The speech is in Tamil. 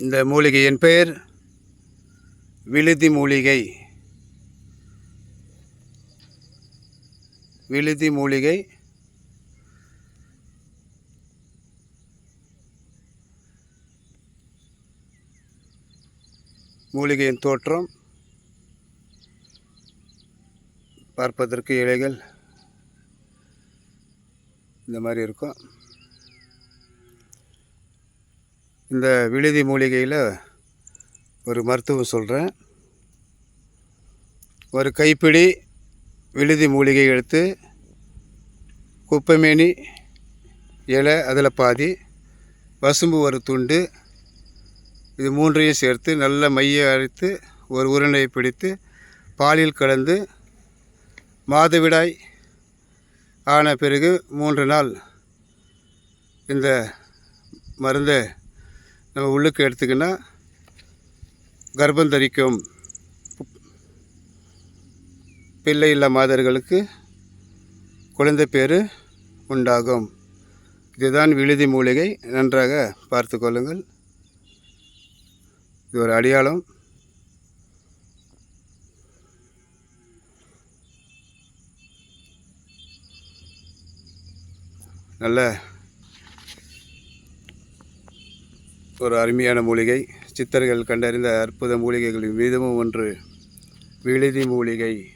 இந்த மூலிகையின் பெயர் விழுதி மூலிகை. விழுதி மூலிகை. மூலிகையின் தோற்றம் பார்ப்பதற்கு இலைகள் இந்த மாதிரி இருக்கும். இந்த விழுதி மூலிகையில் ஒரு மருத்துவம் சொல்கிறேன் ஒரு கைப்பிடி விழுதி மூலிகை எடுத்து குப்பைமேனி இலை அதில் பாதி வசும்பு ஒரு துண்டு இது மூன்றையும் சேர்த்து நல்ல மைய அரைத்து ஒரு உருண்டையை பிடித்து பாலில் கலந்து மாதவிடாய் ஆன பிறகு மூன்று நாள் இந்த மருந்தை நம்ம உள்ளுக்கு எடுத்துக்கினா கர்ப்பம் தரிக்கும் பிள்ளை இல்லா மாதர்களுக்கு குழந்தை பேர் உண்டாகும். இதுதான் விழுதி மூலிகை. நன்றாக பார்த்து கொள்ளுங்கள். இது ஒரு அடையாளம். நல்ல ஒரு அருமையான மூலிகை. சித்தர்கள் கண்டறிந்த அற்புத மூலிகைகளின் மீதமும் ஒன்று விழுதி மூலிகை.